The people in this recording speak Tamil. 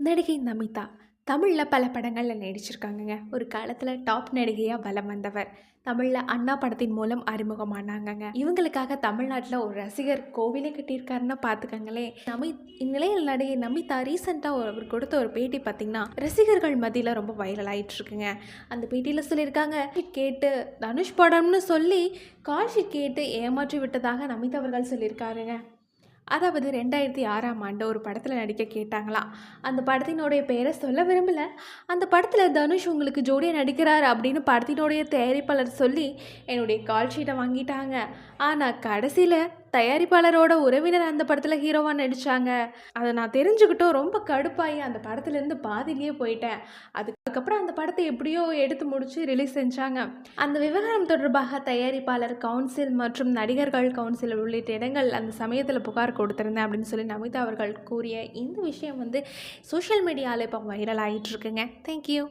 நடிகை நமிதா தமிழில் பல படங்களில் நடிச்சிருக்காங்கங்க. ஒரு காலத்தில் டாப் நடிகையாக வலம் வந்தவர். தமிழில் அண்ணா படத்தின் மூலம் அறிமுகமானாங்கங்க. இவங்களுக்காக தமிழ்நாட்டில் ஒரு ரசிகர் கோவிலே கட்டியிருக்காருன்னா பார்த்துக்கங்களேன். நமி இந்நிலையில் நடிகை நமிதா ரீசெண்டாக அவர் கொடுத்த ஒரு பேட்டி பார்த்திங்கன்னா ரசிகர்கள் மத்தியில் ரொம்ப வைரல் ஆயிட்டு இருக்குங்க அந்த பேட்டியில் சொல்லியிருக்காங்க கேட்டு தனுஷ் படம்னு சொல்லி கால்ஷீட் கேட்டு ஏமாற்றி விட்டதாக நமிதா அவர்கள் சொல்லியிருக்காருங்க. அதாவது ரெண்டாயிரத்தி ஆறாம் ஆண்டு ஒரு படத்தில் நடிக்க கேட்டாங்களாம் அந்த படத்தினுடைய பெயரை சொல்ல விரும்பல. அந்த படத்தில் தனுஷ் உங்களுக்கு ஜோடியாக நடிக்கிறார் அப்படின்னு படத்தினுடைய தயாரிப்பாளர் சொல்லி என்னுடைய கால் ஷீட்டை வாங்கிட்டாங்க. ஆனால் கடைசியில் தயாரிப்பாளரோட உறவினர் அந்த படத்தில் ஹீரோவாக நடித்தாங்க அதை நான் தெரிஞ்சுக்கிட்டோம் ரொம்ப கடுப்பாகி அந்த படத்துலேருந்து பாதிலேயே போயிட்டேன். அதுக்கப்புறம் அந்த படத்தை எப்படியோ எடுத்து முடித்து ரிலீஸ் செஞ்சாங்க. அந்த விவகாரம் தொடர்பாக தயாரிப்பாளர் கவுன்சில் மற்றும் நடிகர்கள் கவுன்சில் உள்ளிட்ட இடங்கள் அந்த சமயத்தில் புகார் கொடுத்துருந்தேன் அப்படின்னு சொல்லி நமிதா அவர்கள் கூறிய இந்த விஷயம் வந்து சோஷியல் மீடியாவில் இப்போ வைரல் ஆகிட்டுருக்குங்க தேங்க்யூ